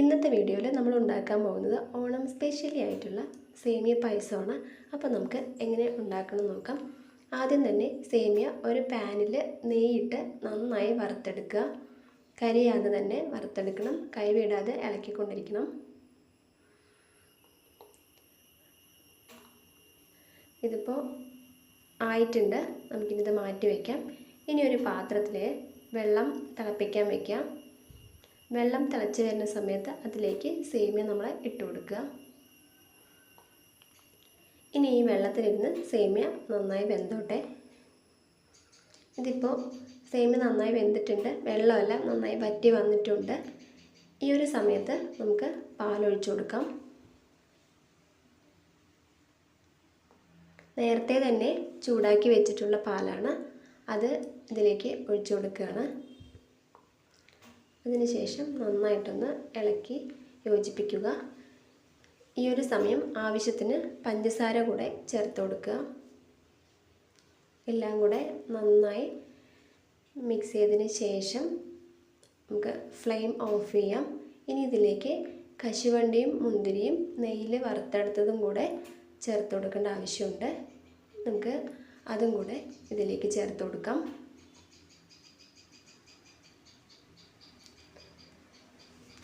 ഇന്നത്തെ വീഡിയോയിൽ നമ്മൾ ഉണ്ടാക്കാൻ പോകുന്നത് ഓണം സ്പെഷ്യലി ആയിട്ടുള്ള സേമിയ പായസമാണ്. അപ്പോൾ നമുക്ക് എങ്ങനെ ഉണ്ടാക്കണം നോക്കാം. ആദ്യം തന്നെ സേമിയ ഒരു പാനിൽ നെയ്യിട്ട് നന്നായി വറുത്തെടുക്കുക. കരിയാതെ തന്നെ വറുത്തെടുക്കണം. കൈവിടാതെ ഇളക്കിക്കൊണ്ടിരിക്കണം. ഇതിപ്പോൾ ആയിട്ടുണ്ട്. നമുക്കിനിത് മാറ്റി വയ്ക്കാം. ഇനി ഒരു പാത്രത്തിൽ വെള്ളം തിളപ്പിക്കാൻ വയ്ക്കാം. വെള്ളം തിളച്ച് വരുന്ന സമയത്ത് അതിലേക്ക് സേമിയ നമ്മൾ ഇട്ട് കൊടുക്കുക. ഇനി ഈ വെള്ളത്തിലിരുന്ന് സേമിയ നന്നായി വെന്തോട്ടെ. ഇതിപ്പോൾ സേമിയ നന്നായി വെന്തിട്ടുണ്ട്. വെള്ളമെല്ലാം നന്നായി വറ്റി വന്നിട്ടുണ്ട്. ഈ ഒരു സമയത്ത് നമുക്ക് പാലൊഴിച്ചു കൊടുക്കാം. നേരത്തെ തന്നെ ചൂടാക്കി വെച്ചിട്ടുള്ള പാലാണ് അത് ഇതിലേക്ക് ഒഴിച്ചു കൊടുക്കുകയാണ്. അതിനുശേഷം നന്നായിട്ടൊന്ന് ഇളക്കി യോജിപ്പിക്കുക. ഈ ഒരു സമയം ആവശ്യത്തിന് പഞ്ചസാര കൂടെ ചേർത്ത് കൊടുക്കുക. എല്ലാം കൂടെ നന്നായി മിക്സ് ചെയ്തതിന് ശേഷം നമുക്ക് ഫ്ലെയിം ഓഫ് ചെയ്യാം. ഇനി ഇതിലേക്ക് കശുവണ്ടിയും മുന്തിരിയും നെയ്യിൽ വറുത്തെടുത്തതും കൂടെ ചേർത്ത് കൊടുക്കേണ്ട ആവശ്യമുണ്ട്. നമുക്ക് അതും കൂടെ ഇതിലേക്ക് ചേർത്ത് കൊടുക്കാം.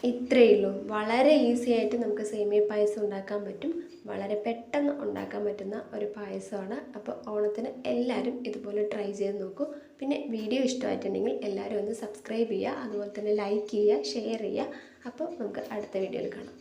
ഇത്രയേ ഉള്ളൂ. വളരെ ഈസി ആയിട്ട് നമുക്ക് സേമിയ പായസം ഉണ്ടാക്കാൻ പറ്റും. വളരെ പെട്ടെന്ന് ഉണ്ടാക്കാൻ പറ്റുന്ന ഒരു പായസമാണ്. അപ്പോൾ ഓണത്തിന് എല്ലാവരും ഇതുപോലെ ട്രൈ ചെയ്ത് നോക്കൂ. പിന്നെ വീഡിയോ ഇഷ്ടമായിട്ടുണ്ടെങ്കിൽ എല്ലാവരും ഒന്ന് സബ്സ്ക്രൈബ് ചെയ്യുക. അതുപോലെ തന്നെ ലൈക്ക് ചെയ്യുക ഷെയർ ചെയ്യുക. അപ്പോൾ നമുക്ക് അടുത്ത വീഡിയോയിൽ കാണാം.